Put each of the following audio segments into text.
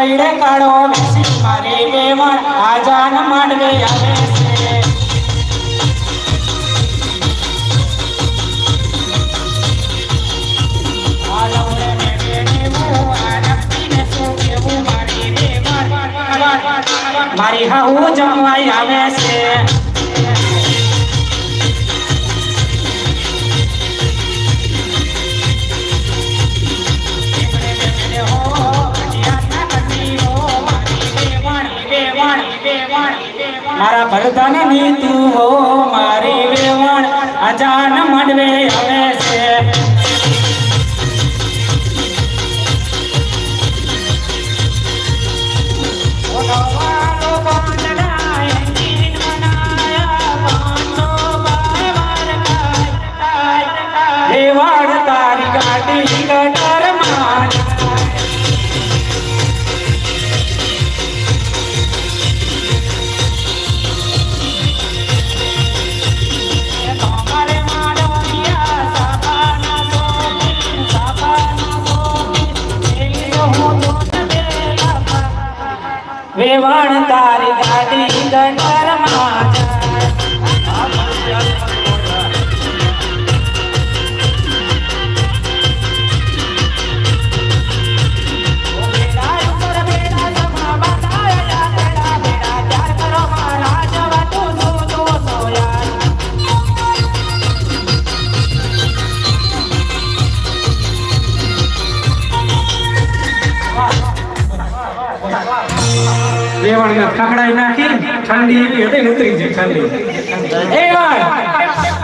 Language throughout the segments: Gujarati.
કઈડે કાળો બેસી મારી બેવણ આજાન માંડવે આવે છે મારી. મારી જમવાઈ આવે છે મારા ભરતન નીતું હો મારી વેવણ અજાન મંડવે આવે જાય વેવણને ખખડાઈ નાખી ઠંડી એવી હતી ને ઉતરી ગઈ ઠંડી. એ વાળ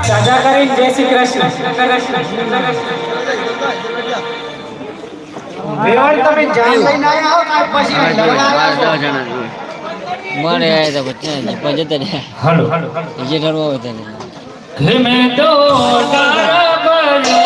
દાદા કરીને જય શ્રી કૃષ્ણ. તમે જાન લઈને હો પછી? મારે આયા જે તો બનો.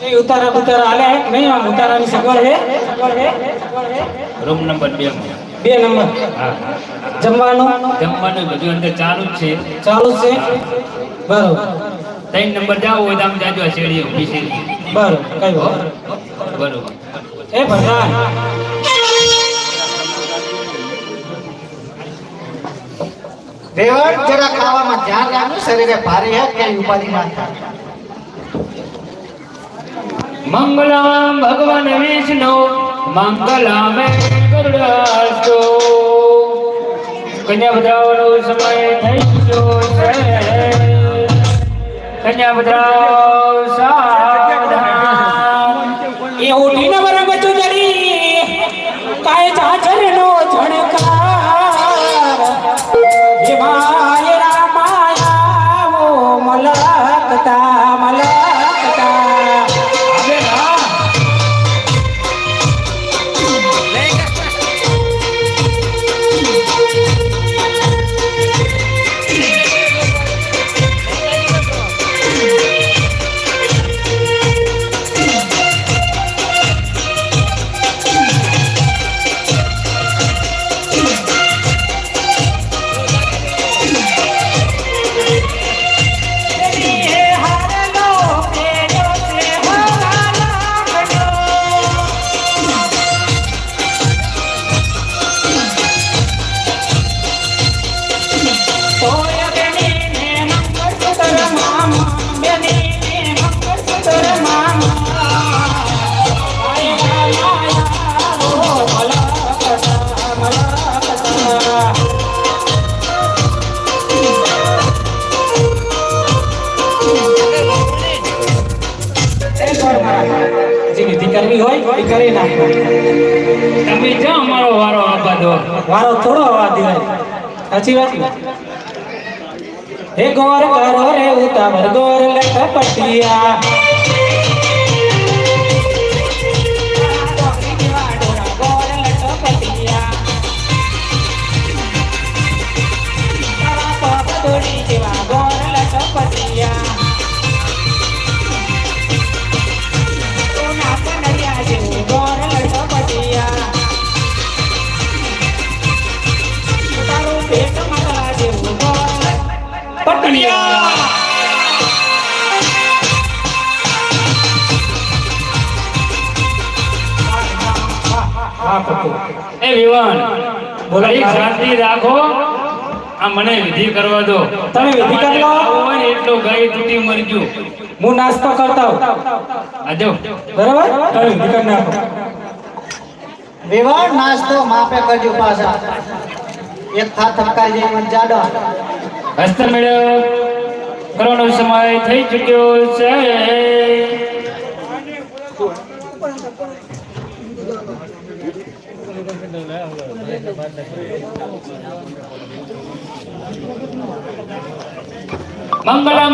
એ ઉતારા ઉતારા આલે નહીં આમ ઉતારાની સગવડ હે સગવડ છે રૂમ નંબર બે બે નંબર હા જમવાનું જમવાનું બધું અંદર ચાલુ જ છે ચાલુ જ છે બરોબર ત્રણ નંબર જાવ હોય તો આમ જાજો શેડી છે બરોબર કઈ બરોબર એ ભગવાન વેવાણ જરા ખાવામાં ધ્યાન રાખજો શરીરે ભારે હે, ક્યાંય ઉપાધિ ના થાય. મંગલમ ભગવાન વિષ્ણુ, મંગલમ ગરુડાસ્તો કન્યા બધાનો સમય થઈ ગયો છે. કન્યા બધા સાવધાન કરવી હોય એ કરી નાખો. તમે જો અમારો વારો આપવા દો. વારો થોડો આવવા દે સાચી વાત હે ગોર કરો રે ઉતાવર ગોર લટપટિયા ડોકરી લટપટિયા. હા પપ્પુ એ વિવાન બોલો. ઘડીક શાંતિ રાખો આ મને વિધિ કરવા દો તમે વિધિ કરી લો. આવું હોય ને એટલો ગાય તૂટી મરજો હું નાસ્તો કરતા હોઉં આજો બરાબર તમે વિધિ કરી નાખો વિવાહ નાસ્તો માપે કરજો પાછા એક થાળ થપકાઈ જાય મને જાડો હસ્ત મેળવ કરવાનો સમય થઈ ચૂક્યો છે. મંગળા